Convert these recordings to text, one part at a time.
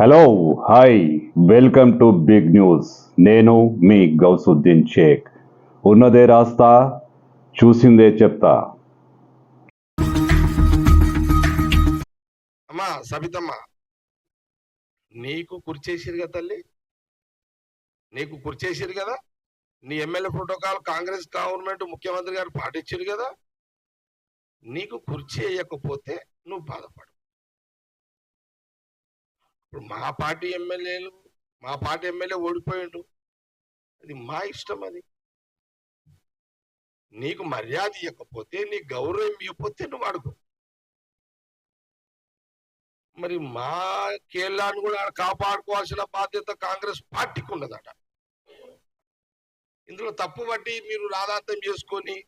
Hello hi welcome to big news నేను మీ గౌసుద్దీన్ షేక్. ఉన్నదే రాస్తా చూసిందే చెప్తా. అమ్మా సబితమ్మ. నీకు కుర్చేసిరు కదా తల్లి? నీకు కుర్చేసిరు కదా? నీ ఎమ్మెల్యే ప్రోటోకాల్ కాంగ్రెస్ గవర్నమెంట్ ముఖ్యమంత్రి గారు పాటించారు కదా? నీకు కుర్చీ వేయకపోతే నువ్వు బాధపడు ఇప్పుడు మా పార్టీ ఎమ్మెల్యేలు మా పార్టీ ఎమ్మెల్యే ఓడిపోయిండు. అది మా ఇష్టం అది. నీకు మర్యాద ఇవ్వకపోతే నీ గౌరవం ఇవ్వకపోతే నువ్వు అడుగు. మరి మా కేళ్ళాన్ని కూడా కాపాడుకోవాల్సిన బాధ్యత కాంగ్రెస్ పార్టీకి ఉన్నదట. ఇందులో తప్పు బట్టి మీరు రాధాంతం చేసుకొని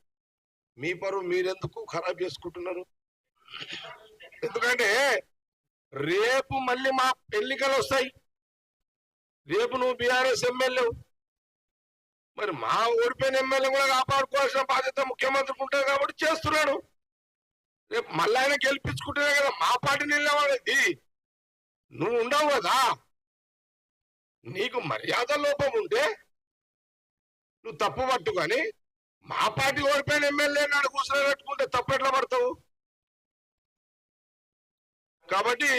మీ పరువు మీరెందుకు ఖరాబ్ చేసుకుంటున్నారు? ఎందుకంటే రేపు మళ్ళీ మా ఎన్నికలు వస్తాయి. రేపు నువ్వు బీఆర్ఎస్ ఎమ్మెల్యే మరి మా ఓడిపోయిన ఎమ్మెల్యే కూడా కాపాడుకోవాల్సిన బాధ్యత ముఖ్యమంత్రికి ఉంటుంది కాబట్టి చేస్తున్నాడు. రేపు మళ్ళీ ఆయన గెలిపించుకుంటేనే కదా మా పార్టీ నిలబడేది నువ్వు ఉండవు కదా. నీకు మర్యాద లోపం ఉంటే నువ్వు తప్పు పట్టుకొని కానీ మా పార్టీ ఓడిపోయిన ఎమ్మెల్యే నాడు కూర్చొని పెట్టుకుంటే తప్పు ఎట్లా పడతావు? కాబట్టి